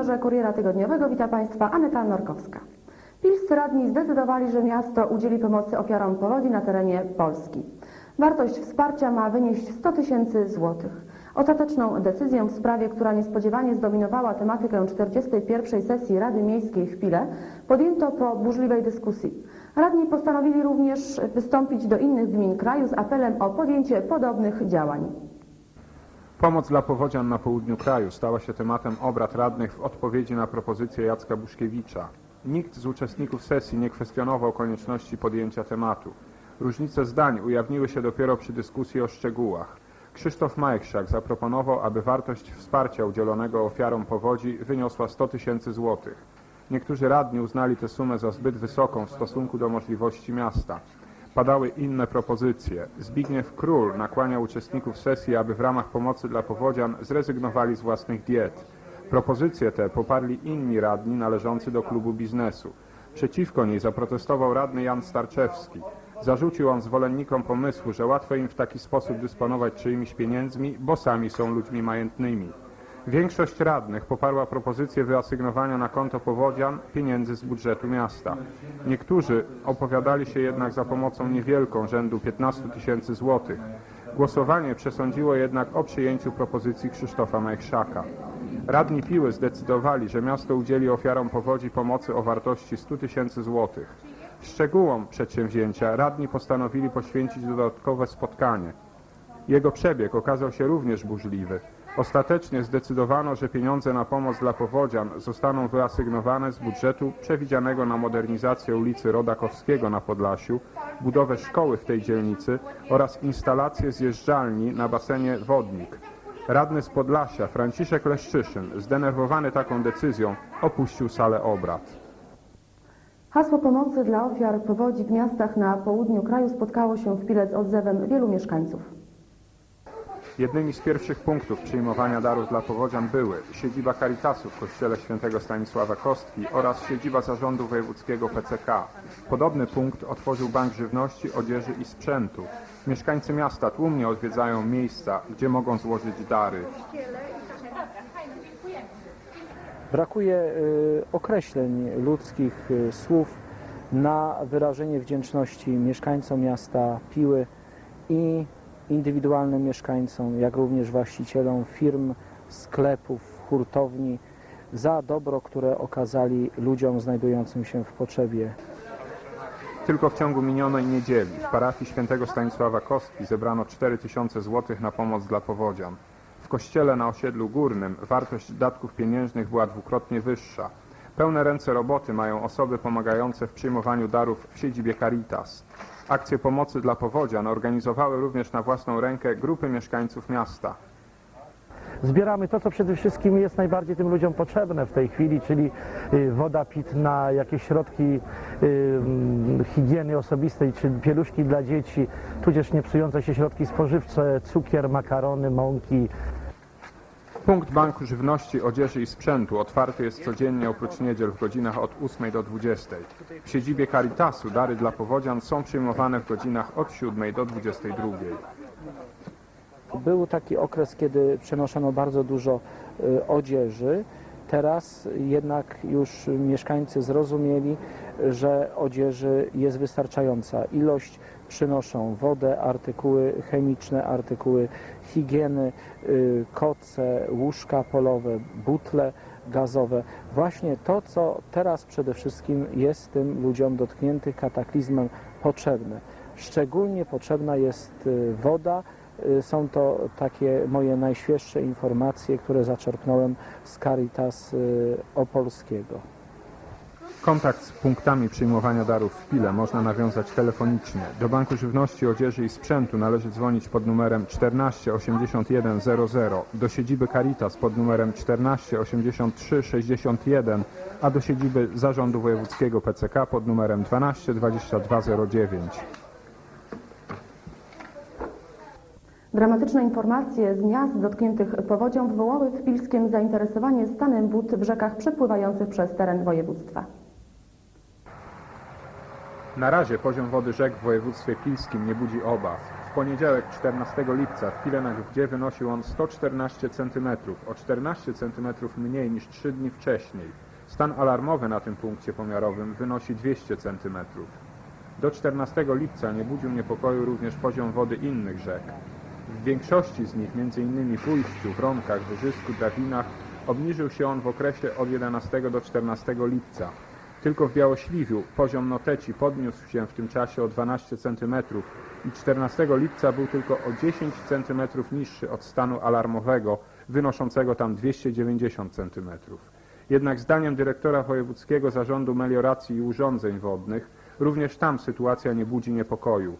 numerze Kuriera Tygodniowego wita Państwa Aneta Norkowska. Pilscy radni zdecydowali, że miasto udzieli pomocy ofiarom powodzi na terenie Polski. Wartość wsparcia ma wynieść 100 tysięcy złotych. Ostateczną decyzję w sprawie, która niespodziewanie zdominowała tematykę 41. sesji Rady Miejskiej w Pile, podjęto po burzliwej dyskusji. Radni postanowili również wystąpić do innych gmin kraju z apelem o podjęcie podobnych działań. Pomoc dla powodzian na południu kraju stała się tematem obrad radnych w odpowiedzi na propozycję Jacka Buszkiewicza. Nikt z uczestników sesji nie kwestionował konieczności podjęcia tematu. Różnice zdań ujawniły się dopiero przy dyskusji o szczegółach. Krzysztof Majchrzak zaproponował, aby wartość wsparcia udzielonego ofiarom powodzi wyniosła 100 tysięcy złotych. Niektórzy radni uznali tę sumę za zbyt wysoką w stosunku do możliwości miasta. Padały inne propozycje. Zbigniew Król nakłania uczestników sesji, aby w ramach pomocy dla powodzian zrezygnowali z własnych diet. Propozycje te poparli inni radni należący do klubu biznesu. Przeciwko niej zaprotestował radny Jan Starczewski. Zarzucił on zwolennikom pomysłu, że łatwo im w taki sposób dysponować czyimiś pieniędzmi, bo sami są ludźmi majętnymi. Większość radnych poparła propozycję wyasygnowania na konto powodzian pieniędzy z budżetu miasta. Niektórzy opowiadali się jednak za pomocą niewielką, rzędu 15 tysięcy złotych. Głosowanie przesądziło jednak o przyjęciu propozycji Krzysztofa Majchrzaka. Radni Piły zdecydowali, że miasto udzieli ofiarom powodzi pomocy o wartości 100 tysięcy złotych. Szczegółom przedsięwzięcia radni postanowili poświęcić dodatkowe spotkanie. Jego przebieg okazał się również burzliwy. Ostatecznie zdecydowano, że pieniądze na pomoc dla powodzian zostaną wyasygnowane z budżetu przewidzianego na modernizację ulicy Rodakowskiego na Podlasiu, budowę szkoły w tej dzielnicy oraz instalację zjeżdżalni na basenie Wodnik. Radny z Podlasia, Franciszek Leszczyszyn, zdenerwowany taką decyzją, opuścił salę obrad. Hasło pomocy dla ofiar powodzi w miastach na południu kraju spotkało się w Pile z odzewem wielu mieszkańców. Jednymi z pierwszych punktów przyjmowania darów dla powodzian były siedziba Caritasu w kościele świętego Stanisława Kostki oraz siedziba zarządu wojewódzkiego PCK. Podobny punkt otworzył Bank Żywności, Odzieży i Sprzętu. Mieszkańcy miasta tłumnie odwiedzają miejsca, gdzie mogą złożyć dary. Brakuje y, określeń ludzkich y, słów na wyrażenie wdzięczności mieszkańcom miasta Piły i indywidualnym mieszkańcom, jak również właścicielom firm, sklepów, hurtowni za dobro, które okazali ludziom znajdującym się w potrzebie. Tylko w ciągu minionej niedzieli w parafii świętego Stanisława Kostki zebrano 4000 zł na pomoc dla powodzian. W kościele na osiedlu górnym wartość datków pieniężnych była dwukrotnie wyższa. Pełne ręce roboty mają osoby pomagające w przyjmowaniu darów w siedzibie Caritas. Akcje pomocy dla powodzian organizowały również na własną rękę grupy mieszkańców miasta. Zbieramy to, co przede wszystkim jest najbardziej tym ludziom potrzebne w tej chwili, czyli y, woda pitna, jakieś środki y, higieny osobistej, czy pieluszki dla dzieci, tudzież niepsujące się środki spożywcze, cukier, makarony, mąki, Punkt Banku Żywności, Odzieży i Sprzętu otwarty jest codziennie oprócz niedziel w godzinach od 8 do 20. W siedzibie Caritasu dary dla powodzian są przyjmowane w godzinach od 7 do 22. Był taki okres, kiedy przenoszono bardzo dużo y, odzieży. Teraz jednak już mieszkańcy zrozumieli, że odzieży jest wystarczająca. Ilość przynoszą wodę, artykuły chemiczne, artykuły higieny, y, koce, łóżka polowe, butle gazowe. Właśnie to, co teraz przede wszystkim jest tym ludziom dotkniętych kataklizmem potrzebne. Szczególnie potrzebna jest y, woda, Są to takie moje najświeższe informacje, które zaczerpnąłem z Caritas y, Opolskiego. Kontakt z punktami przyjmowania darów w Pile można nawiązać telefonicznie. Do Banku Żywności, Odzieży i Sprzętu należy dzwonić pod numerem 14 81 00, do siedziby Caritas pod numerem 14 83 61, a do siedziby Zarządu Wojewódzkiego PCK pod numerem 12 22 09. Dramatyczne informacje z miast dotkniętych powodzią wywołały w Pilskiem zainteresowanie stanem wód w rzekach przepływających przez teren województwa. Na razie poziom wody rzek w województwie pilskim nie budzi obaw. W poniedziałek 14 lipca w na gdzie wynosił on 114 cm, o 14 cm mniej niż 3 dni wcześniej. Stan alarmowy na tym punkcie pomiarowym wynosi 200 cm. Do 14 lipca nie budził niepokoju również poziom wody innych rzek. W większości z nich, m.in. Pójściu, Wronkach, Wyżysku, Drawinach, obniżył się on w okresie od 11 do 14 lipca. Tylko w Białośliwiu poziom noteci podniósł się w tym czasie o 12 cm i 14 lipca był tylko o 10 cm niższy od stanu alarmowego, wynoszącego tam 290 cm. Jednak zdaniem dyrektora Wojewódzkiego Zarządu Melioracji i Urządzeń Wodnych, również tam sytuacja nie budzi niepokoju.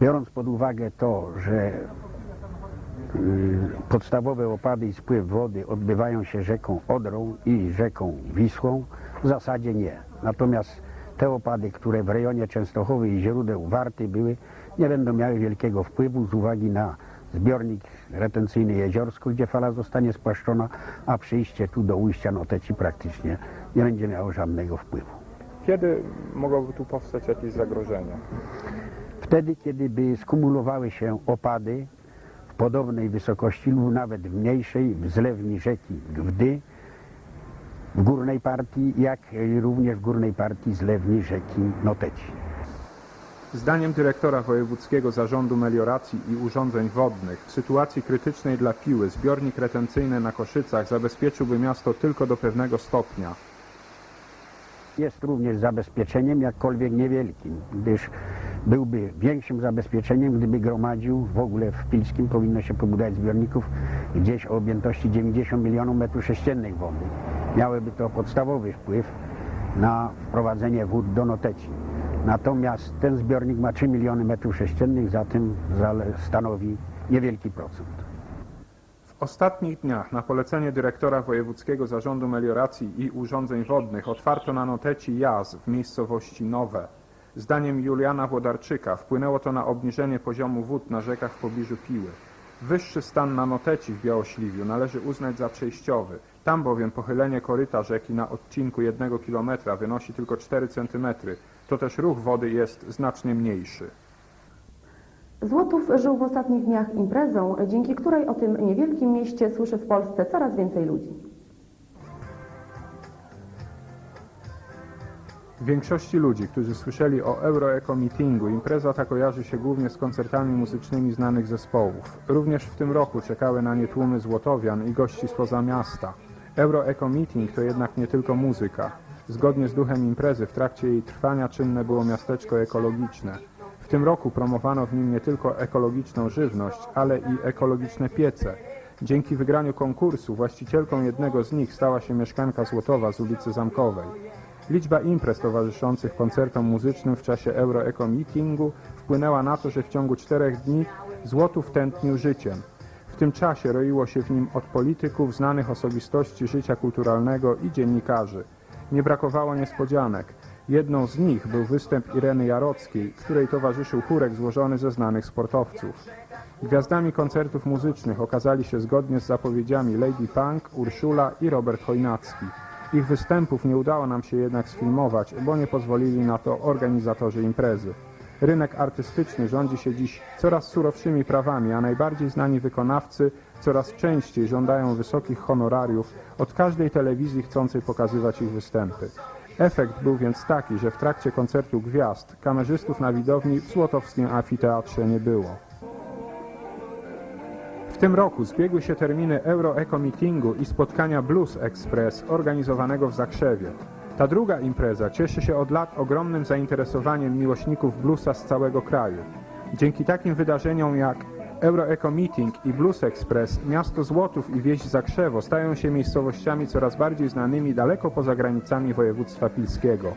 Biorąc pod uwagę to, że y, podstawowe opady i spływ wody odbywają się rzeką Odrą i rzeką Wisłą, w zasadzie nie. Natomiast te opady, które w rejonie Częstochowy i źródeł Warty były, nie będą miały wielkiego wpływu z uwagi na zbiornik retencyjny Jeziorsko, gdzie fala zostanie spłaszczona, a przyjście tu do ujścia Noteci praktycznie nie będzie miało żadnego wpływu. Kiedy mogłoby tu powstać jakieś zagrożenia? Wtedy, kiedy by skumulowały się opady w podobnej wysokości lub nawet mniejszej w zlewni rzeki Gwdy, w górnej partii, jak również w górnej partii zlewni rzeki Noteci. Zdaniem dyrektora Wojewódzkiego Zarządu Melioracji i Urządzeń Wodnych w sytuacji krytycznej dla Piły zbiornik retencyjny na Koszycach zabezpieczyłby miasto tylko do pewnego stopnia. Jest również zabezpieczeniem, jakkolwiek niewielkim, gdyż byłby większym zabezpieczeniem, gdyby gromadził w ogóle w Pilskim powinno się pobudować zbiorników gdzieś o objętości 90 milionów metrów sześciennych wody. Miałyby to podstawowy wpływ na wprowadzenie wód do Noteci. Natomiast ten zbiornik ma 3 miliony metrów sześciennych, zatem stanowi niewielki procent. W ostatnich dniach na polecenie dyrektora Wojewódzkiego Zarządu Melioracji i Urządzeń Wodnych otwarto na Noteci jaz w miejscowości Nowe. Zdaniem Juliana Włodarczyka wpłynęło to na obniżenie poziomu wód na rzekach w pobliżu Piły. Wyższy stan na Noteci w Białośliwiu należy uznać za przejściowy. Tam bowiem pochylenie koryta rzeki na odcinku 1 km wynosi tylko 4 cm. To też ruch wody jest znacznie mniejszy. Złotów żył w ostatnich dniach imprezą, dzięki której o tym niewielkim mieście słyszy w Polsce coraz więcej ludzi. Większości ludzi, którzy słyszeli o Euroeco Meetingu, impreza ta kojarzy się głównie z koncertami muzycznymi znanych zespołów. Również w tym roku czekały na nie tłumy złotowian i gości spoza miasta. Euroeco Meeting to jednak nie tylko muzyka. Zgodnie z duchem imprezy w trakcie jej trwania czynne było miasteczko ekologiczne. W tym roku promowano w nim nie tylko ekologiczną żywność, ale i ekologiczne piece. Dzięki wygraniu konkursu właścicielką jednego z nich stała się mieszkanka Złotowa z ulicy Zamkowej. Liczba imprez towarzyszących koncertom muzycznym w czasie Euroeco Meetingu wpłynęła na to, że w ciągu czterech dni Złotów tętnił życiem. W tym czasie roiło się w nim od polityków, znanych osobistości życia kulturalnego i dziennikarzy. Nie brakowało niespodzianek. Jedną z nich był występ Ireny Jarockiej, której towarzyszył chórek złożony ze znanych sportowców. Gwiazdami koncertów muzycznych okazali się zgodnie z zapowiedziami Lady Punk, Urszula i Robert Chojnacki. Ich występów nie udało nam się jednak sfilmować, bo nie pozwolili na to organizatorzy imprezy. Rynek artystyczny rządzi się dziś coraz surowszymi prawami, a najbardziej znani wykonawcy coraz częściej żądają wysokich honorariów od każdej telewizji chcącej pokazywać ich występy. Efekt był więc taki, że w trakcie koncertu gwiazd kamerzystów na widowni w Złotowskim Amfiteatrze nie było. W tym roku zbiegły się terminy Euroeco Meetingu i spotkania Blues Express organizowanego w Zakrzewie. Ta druga impreza cieszy się od lat ogromnym zainteresowaniem miłośników bluesa z całego kraju. Dzięki takim wydarzeniom jak Euroeco Meeting i Blues Express miasto Złotów i wieś Zakrzewo stają się miejscowościami coraz bardziej znanymi daleko poza granicami województwa pilskiego.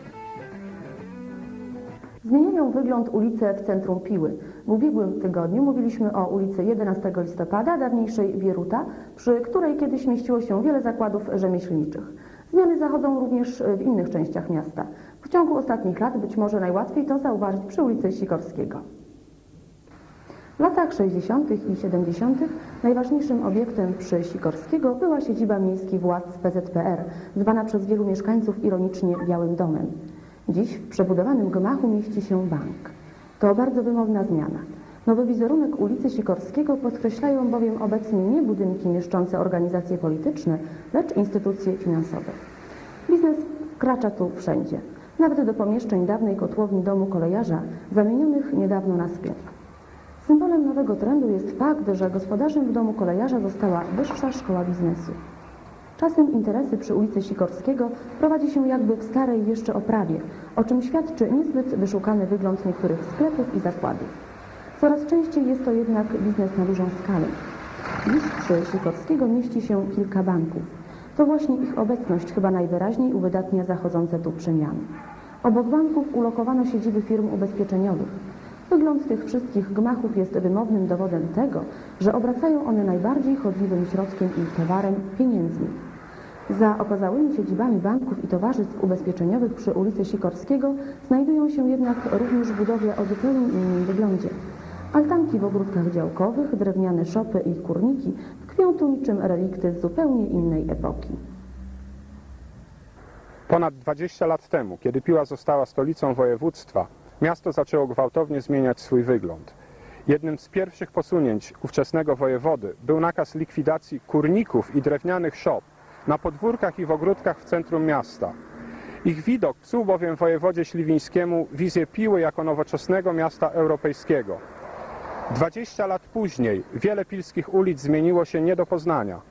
Zmieniają wygląd ulice w centrum Piły. W ubiegłym tygodniu mówiliśmy o ulicy 11 listopada, dawniejszej Bieruta, przy której kiedyś mieściło się wiele zakładów rzemieślniczych. Zmiany zachodzą również w innych częściach miasta. W ciągu ostatnich lat być może najłatwiej to zauważyć przy ulicy Sikorskiego. W latach 60. i 70. najważniejszym obiektem przy Sikorskiego była siedziba miejskich władz PZPR, zwana przez wielu mieszkańców ironicznie Białym Domem. Dziś w przebudowanym gmachu mieści się bank. To bardzo wymowna zmiana. Nowy wizerunek ulicy Sikorskiego podkreślają bowiem obecnie nie budynki mieszczące organizacje polityczne, lecz instytucje finansowe. Biznes kracza tu wszędzie, nawet do pomieszczeń dawnej kotłowni domu kolejarza, zamienionych niedawno na sklep. Symbolem nowego trendu jest fakt, że gospodarzem w domu kolejarza została Wyższa Szkoła Biznesu. Czasem interesy przy ulicy Sikorskiego prowadzi się jakby w starej jeszcze oprawie, o czym świadczy niezbyt wyszukany wygląd niektórych sklepów i zakładów. Coraz częściej jest to jednak biznes na dużą skalę. Dziś przy Sikorskiego mieści się kilka banków. To właśnie ich obecność chyba najwyraźniej uwydatnia zachodzące tu przemiany. Obok banków ulokowano siedziby firm ubezpieczeniowych. Wygląd tych wszystkich gmachów jest wymownym dowodem tego, że obracają one najbardziej chodliwym środkiem i towarem pieniędzmi. Za okazałymi siedzibami banków i towarzystw ubezpieczeniowych przy ulicy Sikorskiego znajdują się jednak również budowle o zupełnie innym wyglądzie. Altanki w ogródkach działkowych, drewniane szopy i kurniki tkwią tu niczym relikty z zupełnie innej epoki. Ponad 20 lat temu, kiedy Piła została stolicą województwa, miasto zaczęło gwałtownie zmieniać swój wygląd. Jednym z pierwszych posunięć ówczesnego wojewody był nakaz likwidacji kurników i drewnianych szop na podwórkach i w ogródkach w centrum miasta. Ich widok psuł bowiem wojewodzie śliwińskiemu wizję Piły jako nowoczesnego miasta europejskiego. 20 lat później wiele pilskich ulic zmieniło się nie do poznania.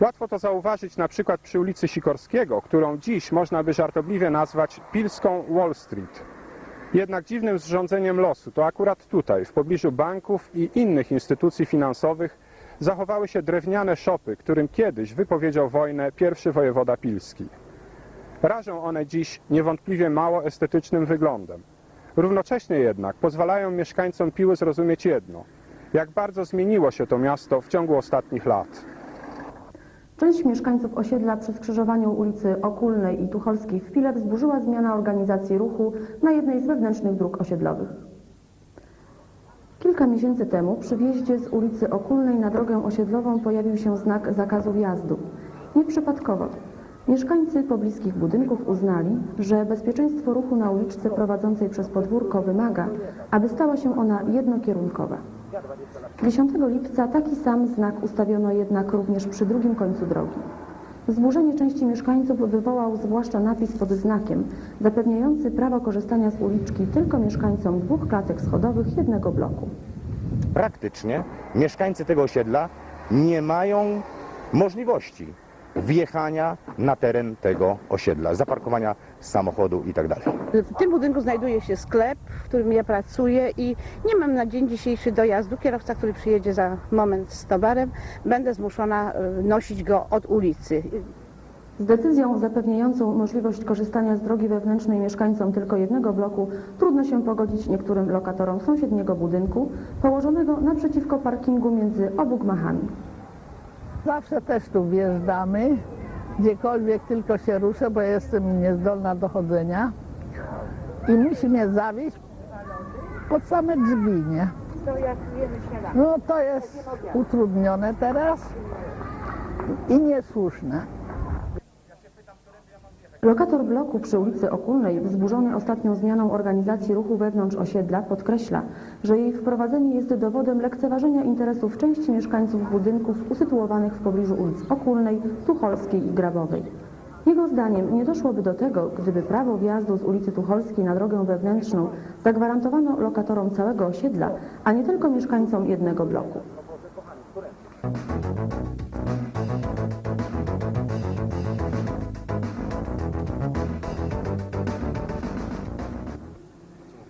Łatwo to zauważyć na przykład przy ulicy Sikorskiego, którą dziś można by żartobliwie nazwać pilską Wall Street. Jednak dziwnym zrządzeniem losu to akurat tutaj, w pobliżu banków i innych instytucji finansowych, zachowały się drewniane szopy, którym kiedyś wypowiedział wojnę pierwszy wojewoda pilski. Rażą one dziś niewątpliwie mało estetycznym wyglądem. Równocześnie jednak pozwalają mieszkańcom Piły zrozumieć jedno, jak bardzo zmieniło się to miasto w ciągu ostatnich lat. Część mieszkańców osiedla przy skrzyżowaniu ulicy Okulnej i Tucholskiej w Pile wzburzyła zmiana organizacji ruchu na jednej z wewnętrznych dróg osiedlowych. Kilka miesięcy temu przy wjeździe z ulicy Okulnej na drogę osiedlową pojawił się znak zakazu wjazdu. Nieprzypadkowo. Mieszkańcy pobliskich budynków uznali, że bezpieczeństwo ruchu na uliczce prowadzącej przez podwórko wymaga, aby stała się ona jednokierunkowa. 10 lipca taki sam znak ustawiono jednak również przy drugim końcu drogi. Wzburzenie części mieszkańców wywołał zwłaszcza napis pod znakiem, zapewniający prawo korzystania z uliczki tylko mieszkańcom dwóch klatek schodowych jednego bloku. praktycznie mieszkańcy tego osiedla nie mają możliwości wjechania na teren tego osiedla, zaparkowania samochodu i tak dalej. W tym budynku znajduje się sklep, w którym ja pracuję i nie mam na dzień dzisiejszy dojazdu. Kierowca, który przyjedzie za moment z towarem, będę zmuszona e, nosić go od ulicy. Z decyzją zapewniającą możliwość korzystania z drogi wewnętrznej mieszkańcom tylko jednego bloku trudno się pogodzić niektórym lokatorom sąsiedniego budynku położonego naprzeciwko parkingu między obu gmachami. Zawsze też tu wjeżdżamy, gdziekolwiek tylko się ruszę, bo jestem niezdolna do chodzenia i musi mnie zawieźć pod same drzwi, nie? No to jest utrudnione teraz i niesłuszne. Lokator bloku przy ulicy Okulnej, wzburzony ostatnią zmianą organizacji ruchu wewnątrz osiedla, podkreśla, że jej wprowadzenie jest dowodem lekceważenia interesów części mieszkańców budynków usytuowanych w pobliżu ulic Okulnej, Tucholskiej i Grabowej. Jego zdaniem nie doszłoby do tego, gdyby prawo wjazdu z ulicy Tucholskiej na drogę wewnętrzną zagwarantowano lokatorom całego osiedla, a nie tylko mieszkańcom jednego bloku.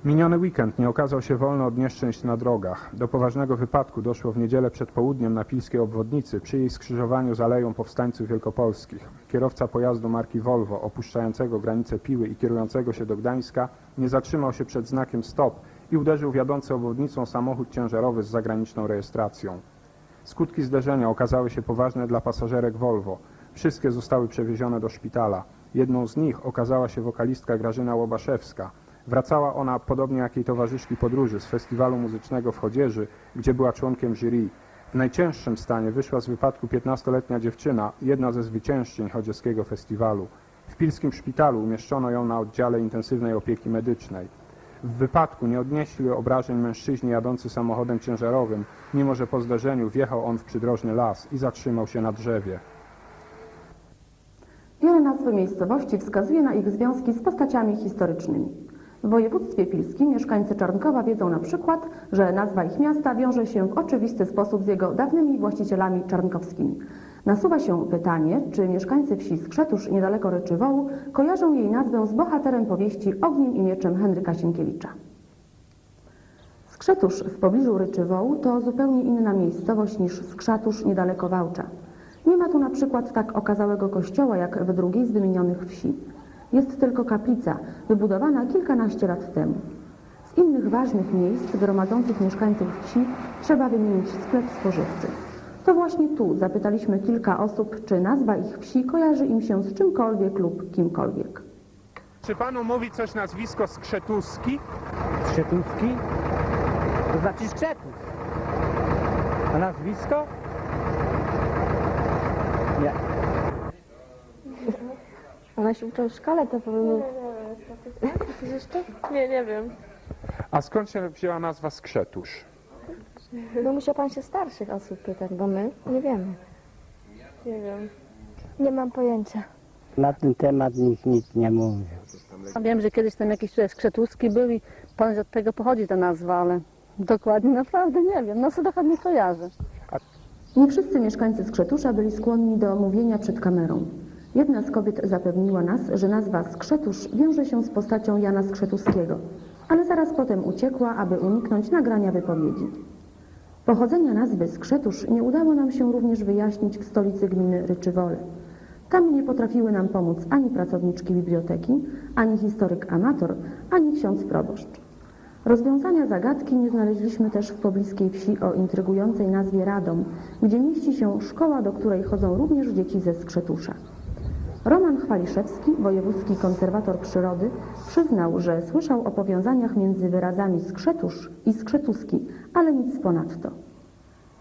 Miniony weekend nie okazał się wolny od nieszczęść na drogach. Do poważnego wypadku doszło w niedzielę przed południem na Pilskiej obwodnicy przy jej skrzyżowaniu z Aleją Powstańców Wielkopolskich. Kierowca pojazdu marki Volvo opuszczającego granicę Piły i kierującego się do Gdańska nie zatrzymał się przed znakiem stop i uderzył w jadący obwodnicą samochód ciężarowy z zagraniczną rejestracją. Skutki zderzenia okazały się poważne dla pasażerek Volvo. Wszystkie zostały przewiezione do szpitala. Jedną z nich okazała się wokalistka Grażyna Łobaszewska. Wracała ona, podobnie jak jej towarzyszki podróży, z festiwalu muzycznego w Chodzieży, gdzie była członkiem jury. W najcięższym stanie wyszła z wypadku 15-letnia dziewczyna, jedna ze zwyciężczyń chodzieskiego festiwalu. W pilskim szpitalu umieszczono ją na oddziale intensywnej opieki medycznej. W wypadku nie odnieśli obrażeń mężczyźni jadący samochodem ciężarowym, mimo że po zdarzeniu wjechał on w przydrożny las i zatrzymał się na drzewie. Wiele nazw miejscowości wskazuje na ich związki z postaciami historycznymi. W województwie pilskim mieszkańcy Czarnkowa wiedzą na przykład, że nazwa ich miasta wiąże się w oczywisty sposób z jego dawnymi właścicielami czarnkowskimi. Nasuwa się pytanie, czy mieszkańcy wsi Skrzetusz niedaleko Ryczywołu kojarzą jej nazwę z bohaterem powieści Ogniem i Mieczem Henryka Sienkiewicza. Skrzetusz w pobliżu Ryczywołu to zupełnie inna miejscowość niż Skrzatusz niedaleko Wałcza. Nie ma tu na przykład tak okazałego kościoła jak w drugiej z wymienionych wsi. Jest tylko kaplica, wybudowana kilkanaście lat temu. Z innych ważnych miejsc gromadzących mieszkańców wsi trzeba wymienić sklep spożywczy. To właśnie tu zapytaliśmy kilka osób, czy nazwa ich wsi kojarzy im się z czymkolwiek lub kimkolwiek. Czy panu mówi coś nazwisko Skrzetuski? Szczytuski? To znaczy Szczytów. A nazwisko? Ona się uczy w szkole, to powinno... Nie, nie wiem. A skąd się wzięła nazwa Skrzetusz? No musiał pan się starszych osób pytać, bo my nie wiemy. Nie wiem. Nie mam pojęcia. Na ten temat nikt nic nie mówi. Wiem, że kiedyś tam jakiś tutaj skrzetuski był i ponoć od tego pochodzi ta nazwa, ale dokładnie naprawdę nie wiem. No co dokładnie kojarzę. Nie wszyscy mieszkańcy Skrzetusza byli skłonni do mówienia przed kamerą. Jedna z kobiet zapewniła nas, że nazwa Skrzetusz wiąże się z postacią Jana Skrzetuskiego, ale zaraz potem uciekła, aby uniknąć nagrania wypowiedzi. Pochodzenia nazwy Skrzetusz nie udało nam się również wyjaśnić w stolicy gminy Ryczywole. Tam nie potrafiły nam pomóc ani pracowniczki biblioteki, ani historyk amator, ani ksiądz proboszcz. Rozwiązania zagadki nie znaleźliśmy też w pobliskiej wsi o intrygującej nazwie Radom, gdzie mieści się szkoła, do której chodzą również dzieci ze Skrzetusza. Roman Chwaliszewski, wojewódzki konserwator przyrody, przyznał, że słyszał o powiązaniach między wyrazami Skrzetusz i Skrzetuski, ale nic ponadto.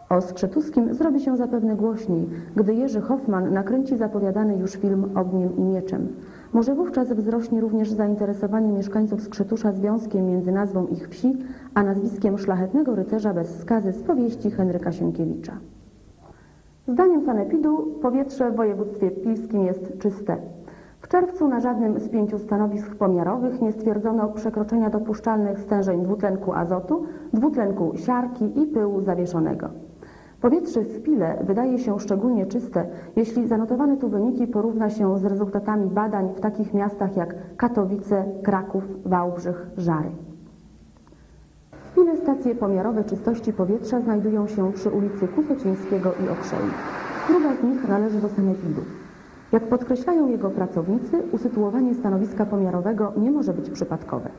O Skrzetuskim zrobi się zapewne głośniej, gdy Jerzy Hoffman nakręci zapowiadany już film Ogniem i Mieczem. Może wówczas wzrośnie również zainteresowanie mieszkańców Skrzetusza związkiem między nazwą ich wsi, a nazwiskiem szlachetnego rycerza bez skazy z powieści Henryka Sienkiewicza. Zdaniem Sanepidu powietrze w województwie pilskim jest czyste. W czerwcu na żadnym z pięciu stanowisk pomiarowych nie stwierdzono przekroczenia dopuszczalnych stężeń dwutlenku azotu, dwutlenku siarki i pyłu zawieszonego. Powietrze w Pile wydaje się szczególnie czyste, jeśli zanotowane tu wyniki porówna się z rezultatami badań w takich miastach jak Katowice, Kraków, Wałbrzych, Żary. Pile stacje pomiarowe czystości powietrza znajdują się przy ulicy Kusocińskiego i Okrzei. Druga z nich należy do Sanepidu. Jak podkreślają jego pracownicy, usytuowanie stanowiska pomiarowego nie może być przypadkowe.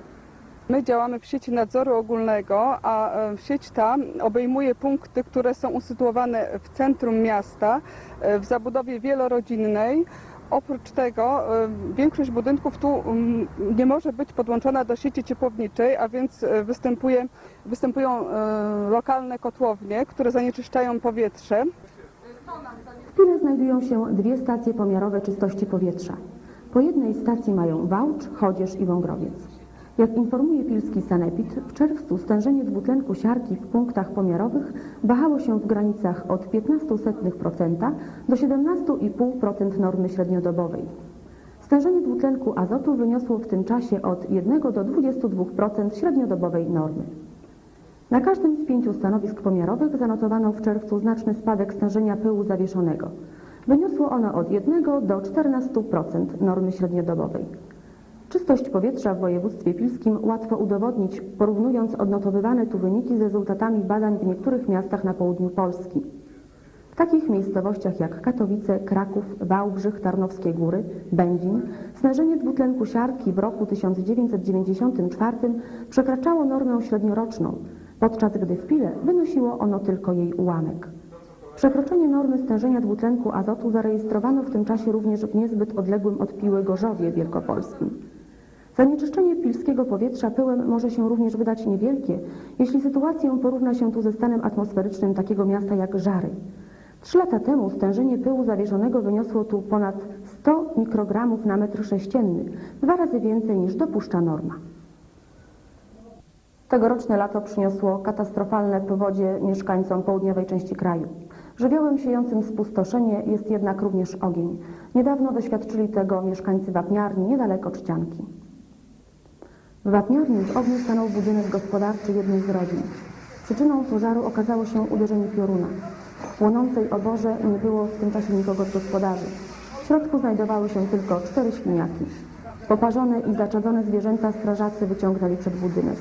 My działamy w sieci nadzoru ogólnego, a e, sieć ta obejmuje punkty, które są usytuowane w centrum miasta, e, w zabudowie wielorodzinnej. Oprócz tego większość budynków tu nie może być podłączona do sieci ciepłowniczej, a więc e, występuje, występują e, lokalne kotłownie, które zanieczyszczają powietrze. W Pile znajdują się dwie stacje pomiarowe czystości powietrza. Po jednej stacji mają Wałcz, Chodzież i Wągrowiec. Jak informuje pilski Sanepid, w czerwcu stężenie dwutlenku siarki w punktach pomiarowych wahało się w granicach od 0,15% do 17,5% normy średniodobowej. Stężenie dwutlenku azotu wyniosło w tym czasie od 1 do 22% średniodobowej normy. Na każdym z pięciu stanowisk pomiarowych zanotowano w czerwcu znaczny spadek stężenia pyłu zawieszonego. Wyniosło ono od 1 do 14% normy średniodobowej. Czystość powietrza w województwie pilskim łatwo udowodnić, porównując odnotowywane tu wyniki z rezultatami badań w niektórych miastach na południu Polski. W takich miejscowościach jak Katowice, Kraków, Wałbrzych, Tarnowskie Góry, Będzin stężenie dwutlenku siarki w roku 1994 przekraczało normę średnioroczną, podczas gdy w Pile wynosiło ono tylko jej ułamek. Przekroczenie normy stężenia dwutlenku azotu zarejestrowano w tym czasie również w niezbyt odległym od Piły Gorzowie Wielkopolskim. Zanieczyszczenie pilskiego powietrza pyłem może się również wydać niewielkie, jeśli sytuację porówna się tu ze stanem atmosferycznym takiego miasta jak Żary. Trzy lata temu stężenie pyłu zawieszonego wyniosło tu ponad 100 mikrogramów na metr sześcienny, dwa razy więcej niż dopuszcza norma. Tegoroczne lato przyniosło katastrofalne powodzie mieszkańcom południowej części kraju. Żywiołem siejącym spustoszenie jest jednak również ogień. Niedawno doświadczyli tego mieszkańcy wapniarni niedaleko Czcianki. W wapniarni w ogniu stanął budynek gospodarczy jednej z rodzin. Przyczyną pożaru okazało się uderzenie pioruna. W płonącej oborze nie było w tym czasie nikogo z gospodarzy. W środku znajdowały się tylko cztery świniaki. Poparzone i zaczadzone zwierzęta strażacy wyciągnęli przed budynek.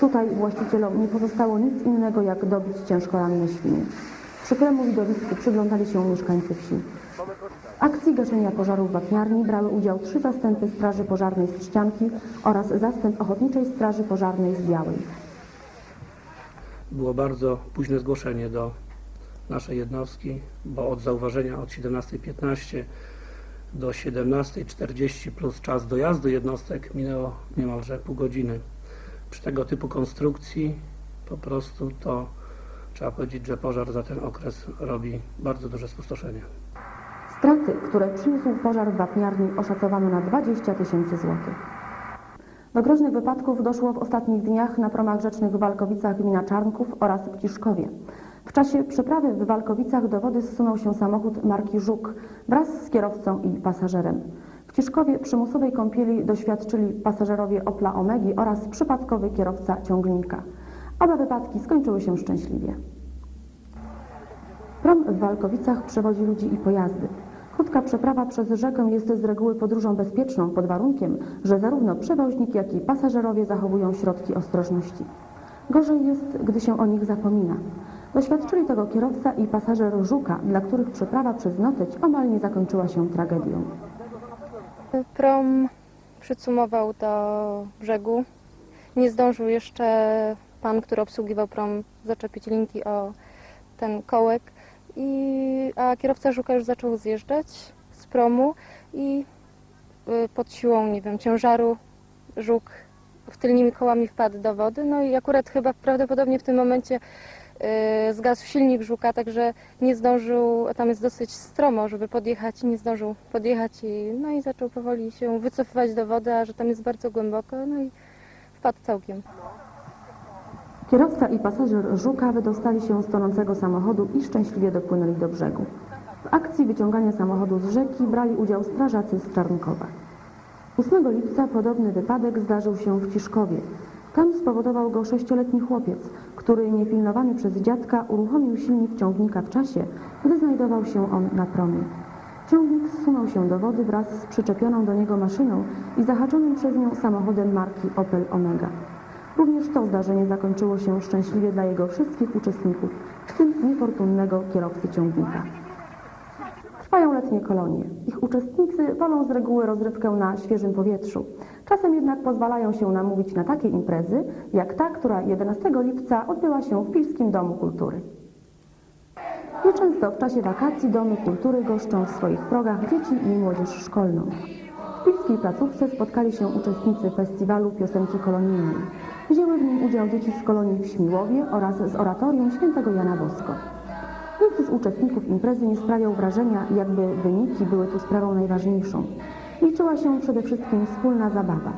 Tutaj właścicielom nie pozostało nic innego jak dobić ciężko ranne świnie. Przykremu widowisku przyglądali się mieszkańcy wsi. W akcji gaszenia pożaru w wapniarni brały udział trzy zastępy Straży Pożarnej z Trzcianki oraz zastęp Ochotniczej Straży Pożarnej z Białej. Było bardzo późne zgłoszenie do naszej jednostki, bo od zauważenia od 17.15 do 17.40 plus czas dojazdu jednostek minęło niemalże pół godziny. Przy tego typu konstrukcji po prostu to trzeba powiedzieć, że pożar za ten okres robi bardzo duże spustoszenie. Straty, które przyniósł pożar w wapniarni oszacowano na 20 tysięcy złotych. Do groźnych wypadków doszło w ostatnich dniach na promach rzecznych w Walkowicach gmina Czarnków oraz w Kiszkowie. W czasie przeprawy w Walkowicach do wody zsunął się samochód marki Żuk wraz z kierowcą i pasażerem. W Kiszkowie przymusowej kąpieli doświadczyli pasażerowie Opla Omegi oraz przypadkowy kierowca ciągnika. Oba wypadki skończyły się szczęśliwie. Prom w Walkowicach przewozi ludzi i pojazdy. Krótka przeprawa przez rzekę jest z reguły podróżą bezpieczną pod warunkiem, że zarówno przewoźnik, jak i pasażerowie zachowują środki ostrożności. Gorzej jest, gdy się o nich zapomina. Doświadczyli tego kierowca i pasażer Żuka, dla których przeprawa przez Noteć omal nie zakończyła się tragedią. Prom przycumował do brzegu. Nie zdążył jeszcze pan, który obsługiwał prom, zaczepić linki o ten kołek, i, a kierowca Żuka już zaczął zjeżdżać z promu i y, pod siłą, nie wiem, ciężaru Żuk tylnymi kołami wpadł do wody. No i akurat chyba prawdopodobnie w tym momencie y, zgasł silnik Żuka, także nie zdążył, a tam jest dosyć stromo, żeby podjechać, nie zdążył podjechać i, no i zaczął powoli się wycofywać do wody, a że tam jest bardzo głęboko, no i wpadł całkiem. Kierowca i pasażer Żuka wydostali się z tonącego samochodu i szczęśliwie dopłynęli do brzegu. W akcji wyciągania samochodu z rzeki brali udział strażacy z Czarnkowa. 8 lipca podobny wypadek zdarzył się w Ciszkowie. Tam spowodował go sześcioletni chłopiec, który niepilnowany przez dziadka uruchomił silnik ciągnika w czasie, gdy znajdował się on na promie. Ciągnik zsunął się do wody wraz z przyczepioną do niego maszyną i zahaczonym przez nią samochodem marki Opel Omega. Również to zdarzenie zakończyło się szczęśliwie dla jego wszystkich uczestników, w tym niefortunnego kierowcy ciągnika. Trwają letnie kolonie. Ich uczestnicy wolą z reguły rozrywkę na świeżym powietrzu. Czasem jednak pozwalają się namówić na takie imprezy, jak ta, która 11 lipca odbyła się w Pilskim Domu Kultury. Nieczęsto w czasie wakacji domy kultury goszczą w swoich progach dzieci i młodzież szkolną. W pilskiej placówce spotkali się uczestnicy festiwalu piosenki kolonijnej. Wzięły w nim udział dzieci z kolonii w Śmiłowie oraz z oratorium świętego Jana Bosko. Nikt z uczestników imprezy nie sprawiał wrażenia, jakby wyniki były tu sprawą najważniejszą. Liczyła się przede wszystkim wspólna zabawa.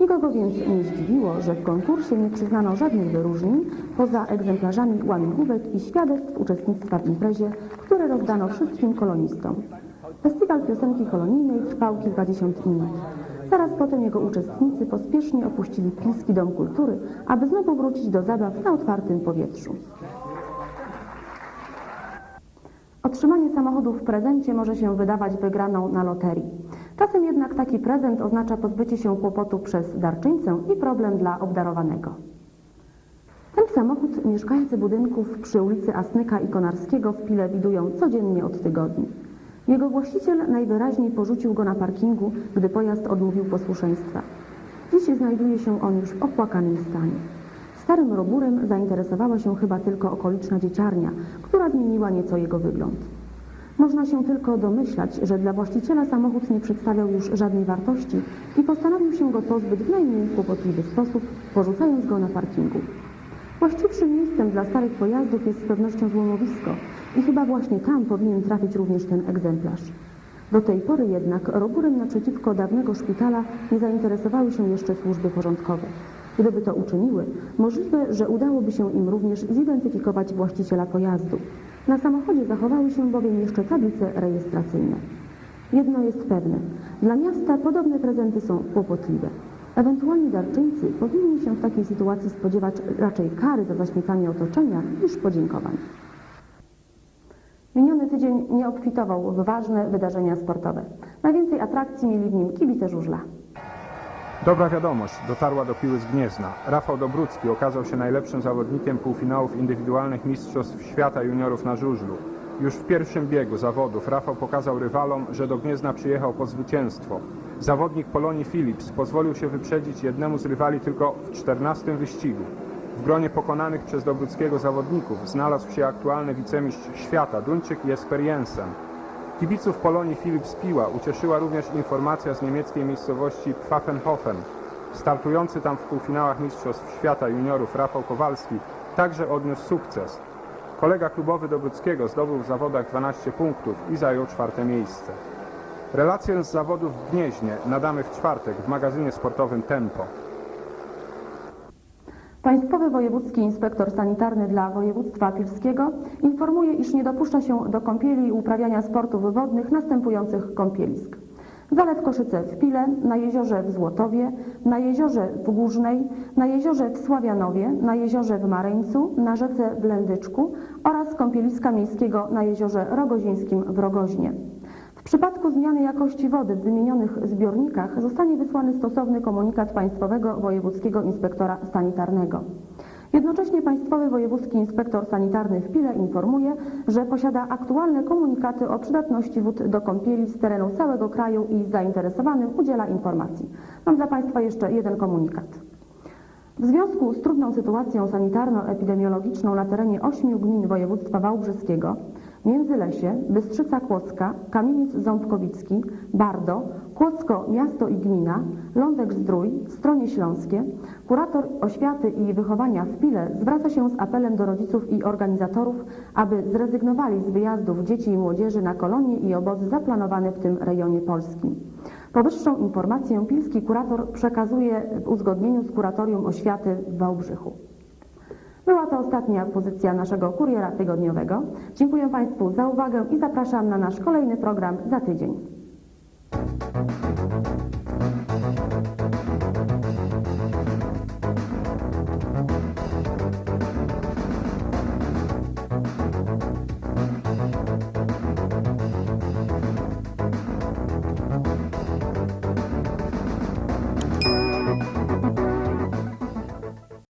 Nikogo więc nie zdziwiło, że w konkursie nie przyznano żadnych wyróżnień poza egzemplarzami łamigłówek i świadectw uczestnictwa w imprezie, które rozdano wszystkim kolonistom. Festiwal piosenki kolonijnej trwał kilkadziesiąt minut. Zaraz potem jego uczestnicy pospiesznie opuścili Pilski Dom Kultury, aby znowu wrócić do zabaw na otwartym powietrzu. Otrzymanie samochodu w prezencie może się wydawać wygraną na loterii. Czasem jednak taki prezent oznacza pozbycie się kłopotu przez darczyńcę i problem dla obdarowanego. Ten samochód mieszkańcy budynków przy ulicy Asnyka i Konarskiego w Pile widują codziennie od tygodni. Jego właściciel najwyraźniej porzucił go na parkingu, gdy pojazd odmówił posłuszeństwa. Dziś znajduje się on już w opłakanym stanie. Starym roburem zainteresowała się chyba tylko okoliczna dzieciarnia, która zmieniła nieco jego wygląd. Można się tylko domyślać, że dla właściciela samochód nie przedstawiał już żadnej wartości i postanowił się go pozbyć w najmniej kłopotliwy sposób, porzucając go na parkingu. Właściwszym miejscem dla starych pojazdów jest z pewnością złomowisko i chyba właśnie tam powinien trafić również ten egzemplarz. Do tej pory jednak roburem naprzeciwko dawnego szpitala nie zainteresowały się jeszcze służby porządkowe. Gdyby to uczyniły, możliwe, że udałoby się im również zidentyfikować właściciela pojazdu. Na samochodzie zachowały się bowiem jeszcze tablice rejestracyjne. Jedno jest pewne, dla miasta podobne prezenty są kłopotliwe. Ewentualni darczyńcy powinni się w takiej sytuacji spodziewać raczej kary za zaśmiecanie otoczenia niż podziękowań. Miniony tydzień nie obfitował w ważne wydarzenia sportowe. Najwięcej atrakcji mieli w nim kibice żużla. Dobra wiadomość dotarła do Piły z Gniezna. Rafał Dobrucki okazał się najlepszym zawodnikiem półfinałów indywidualnych Mistrzostw Świata Juniorów na żużlu. Już w pierwszym biegu zawodów Rafał pokazał rywalom, że do Gniezna przyjechał po zwycięstwo. Zawodnik Polonii Philips pozwolił się wyprzedzić jednemu z rywali tylko w 14 wyścigu. W gronie pokonanych przez Dobruckiego zawodników znalazł się aktualny wicemistrz świata Duńczyk Jesper Jensen. Kibiców Polonii Philips Piła ucieszyła również informacja z niemieckiej miejscowości Pfaffenhofen. Startujący tam w półfinałach Mistrzostw Świata Juniorów Rafał Kowalski także odniósł sukces. Kolega klubowy Dobruckiego zdobył w zawodach 12 punktów i zajął czwarte miejsce. Relację z zawodów w Gnieźnie nadamy w czwartek w magazynie sportowym Tempo. Państwowy Wojewódzki Inspektor Sanitarny dla Województwa Pilskiego informuje, iż nie dopuszcza się do kąpieli i uprawiania sportów wodnych następujących kąpielisk. Zalew Koszyce w Pile, na jeziorze w Złotowie, na jeziorze w Górznej, na jeziorze w Sławianowie, na jeziorze w Mareńcu, na rzece w Lędyczku oraz kąpieliska miejskiego na jeziorze Rogozińskim w Rogoźnie. W przypadku zmiany jakości wody w wymienionych zbiornikach zostanie wysłany stosowny komunikat Państwowego Wojewódzkiego Inspektora Sanitarnego. Jednocześnie Państwowy Wojewódzki Inspektor Sanitarny w Pile informuje, że posiada aktualne komunikaty o przydatności wód do kąpieli z terenu całego kraju i zainteresowanym udziela informacji. Mam dla Państwa jeszcze jeden komunikat. W związku z trudną sytuacją sanitarno-epidemiologiczną na terenie ośmiu gmin województwa wałbrzyskiego, Międzylesie, Bystrzyca Kłodzka, Kamieniec Ząbkowicki, Bardo, Kłodzko Miasto i Gmina, Lądek Zdrój, Stronie Śląskie, kurator oświaty i wychowania w Pile zwraca się z apelem do rodziców i organizatorów, aby zrezygnowali z wyjazdów dzieci i młodzieży na kolonie i obozy zaplanowane w tym rejonie polskim. Powyższą informację pilski kurator przekazuje w uzgodnieniu z Kuratorium Oświaty w Wałbrzychu. Była to ostatnia pozycja naszego kuriera tygodniowego. Dziękuję Państwu za uwagę i zapraszam na nasz kolejny program za tydzień.